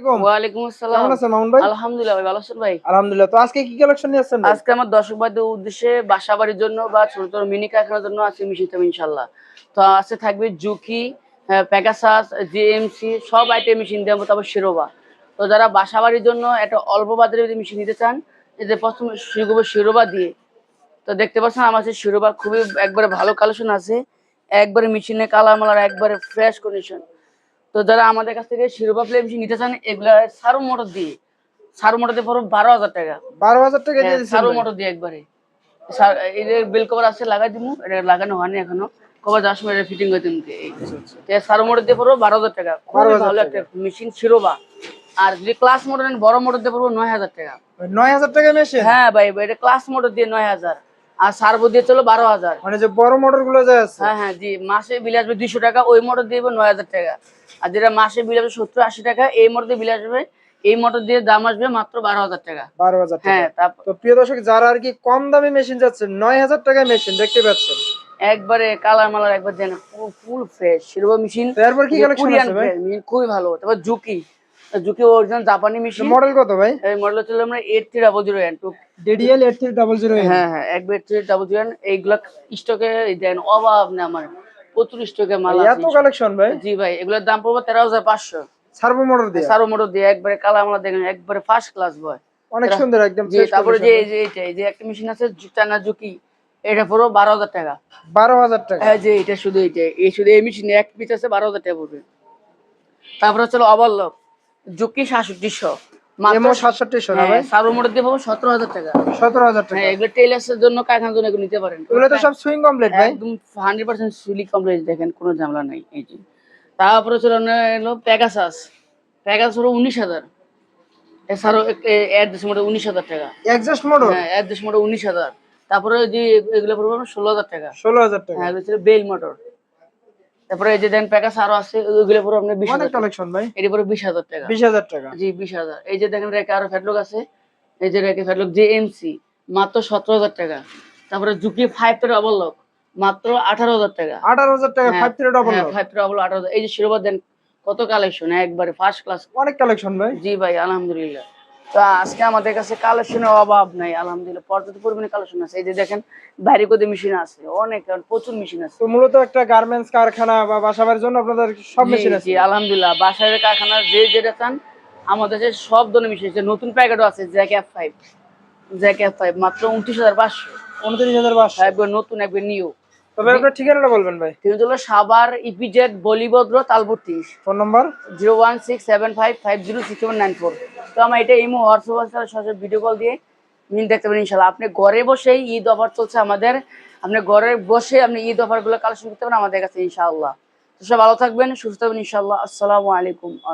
আলাইকুম। ওয়ালাইকুম আসসালাম। কেমন আছেন মামুন ভাই? আলহামদুলিল্লাহ ভাই ভালো আছেন ভাই? আলহামদুলিল্লাহ। তো আজকে কি কালেকশন নিয়ে আসছেন আজকে আমার দর্শক বাদের উদ্দেশ্যে বাসা জন্য বা ছোট ছোট মিনি কারখানার জন্য আছে মিশিয়ে থাকবে তো আজকে থাকবে জুকি প্যাগাসাস জিএমসি সব আইটেম মেশিন দেবো তারপর শিরোবা। তো যারা বাসা বাড়ির জন্য একটা অল্প বাজারে যদি মেশিন নিতে চান প্রথমে শুরু করব শিরোবা দিয়ে তো দেখতে পাচ্ছেন আমার কাছে শিরোবা খুবই একবারে ভালো কালেকশন আছে। একবারে মেশিনে কালার মালার একবারে ফ্রেশ কন্ডিশন তো যারা আমাদের কাছ থেকে শিরোবা প্লে মেশিন নিতে চান এগুলা সারু মোটর দিয়ে। সারু মোটর দিয়ে পড়ো বারো হাজার টাকা। বারো হাজার টাকা হ্যাঁ, সারু মোটর দিয়ে একবারে। বেল কভার আছে লাগাই দিমু। এটা লাগানো হয়নি এখনও। কভার যাওয়ার সময় ফিটিং করে দিমু। এই তো সারু মোটর দিয়ে পড়ব বারো হাজার টাকা। খুবই ভালো একটা মেশিন শিরোবা আর যদি ক্লাস মোটর নেন বড় মোটর দিয়ে পড়ব নয় হাজার টাকা। নয় হাজার টাকা মেশিন হ্যাঁ ভাই, এটা ক্লাস মোটর দিয়ে নয় হাজার। আর সার্বো দিয়ে চলো বারো হাজার। মানে যে বড় মোটরগুলো যে আছে। হ্যাঁ হ্যাঁ জি মাসে বিল আসবে দুইশো টাকা ওই মোটর দিয়ে নয় হাজার টাকা। আর যেটা মাসে বিল আসবে সত্তর আশি টাকা এই মোটর দিয়ে বিল আসবে এই মোটর দিয়ে দাম আসবে মাত্র বারো হাজার টাকা। বারো হাজার হ্যাঁ তারপর তো প্রিয় দর্শক যারা আর কি কম দামে মেশিন যাচ্ছে নয় হাজার টাকায় মেশিন দেখতে পাচ্ছেন। একবারে কালার মালার একবার দেন ফুল ফ্রেশ শিরোবা মেশিন তারপর কি কালেকশন আছে ভাই? খুবই ভালো। তারপর জুকি জুকি অরিজিনাল জাপানি মেশিন মডেল কত ভাই? এই মডেল হচ্ছে আমরা টু ডিডিএল হ্যাঁ হ্যাঁ এইগুলা স্টকে দেন অভাব না আমার। প্রচুর স্টকে মাল এত কালেকশন ভাই? জি ভাই এগুলোর দাম পড়বে তেরো হাজার পাঁচশো। সার্ভো মোটর দিয়ে? সারো মোটর দিয়ে একবারে কালার মালা দেখেন একবারে ফার্স্ট ক্লাস বয় অনেক সুন্দর একদম জি তারপরে যে এই যে এইটা এই যে একটা মেশিন আছে চানা জুকি এটা পুরো বারো হাজার টাকা। বারো হাজার টাকা। হ্যাঁ যে এটা শুধু এইটা এই শুধু এই মেশিনে এক পিস আছে বারো হাজার টাকা পড়বে। তারপরে হচ্ছে অবল্লভ জুকি সাতষট্টিশো। হ্যাঁ কোনো ঝামেলা নাই এই যে। তারপরে ছিল এলো প্যাগাসাস প্যাগাস হলো উনিশ হাজার। এছাড়াও অ্যাড্রেস মোটর উনিশ হাজার টাকা। মোটর হ্যাঁ অ্যাড্রেস মোটর উনিশ হাজার। তারপরে যে এগুলো পড়বে ষোলো হাজার টাকা। ষোলো হাজার টাকা। হ্যাঁ বেল মোটর তারপরে এই যে দেন প্যাকাস আরও আছে ওইগুলো পুরো আপনার বিশ অনেক হাজার কালেকশন ভাই। এটি পুরো বিশ হাজার টাকা। বিশ হাজার টাকা। জি বিশ হাজার। এই যে দেখেন রেখে আরও ফ্যাটলক আছে। এই যে রেখে ফ্যাটলক জে এমসি মাত্র সতেরো হাজার টাকা। তারপরে জুকি ফাইভ টের অবলক মাত্র আঠারো হাজার টাকা। আঠারো হাজার টাকা ফাইভ থ্রি ডবল ফাইভ টের অবলক আঠারো হাজার। এই যে শিরোবার দেন কত কালেকশন একবারে ফার্স্ট ক্লাস অনেক কালেকশন ভাই। জি ভাই আলহামদুলিল্লাহ। তো আজকে আমাদের কাছে কালেকশনের অভাব নাই আলহামদুলিল্লাহ। পর্যাপ্ত পরিমাণে কালেকশন আছে। এই যে দেখেন বাইরে কোথায় মেশিন আছে অনেক প্রচুর মেশিন আছে। তো মূলত একটা গার্মেন্টস কারখানা বা বাসাবাড়ির জন্য আপনাদের সব মেশিন আছে? আলহামদুলিল্লাহ। বাসায় কারখানা যে যেটা চান আমাদের কাছে সব ধরনের মেশিন আছে। নতুন প্যাকেটও আছে Jack F five Jack F five মাত্র উনত্রিশ হাজার পাঁচশো। উনত্রিশ হাজার পাঁচশো। একবার নতুন একবার নিউ তবে আপনার ঠিকানাটা বলবেন ভাই। তিনি হলো EPZ Balibhadra তালবর্তি। Phone number? Zero one six seven five five zero six seven nine four. তো আমার এটা ইমো হোয়াটসঅ্যাপ আছে সরাসরি ভিডিও কল দিয়ে মিল দেখতে পারেন ইনশাল্লাহ। আপনি ঘরে বসেই ঈদ অফার চলছে আমাদের। আপনি ঘরে বসে আপনি ঈদ অফারগুলো কালেকশন করতে পারেন আমাদের কাছে ইনশাআল্লাহ। তো সব ভালো থাকবেন সুস্থ থাকবেন ইনশাআল্লাহ। আসসালামু আলাইকুম আ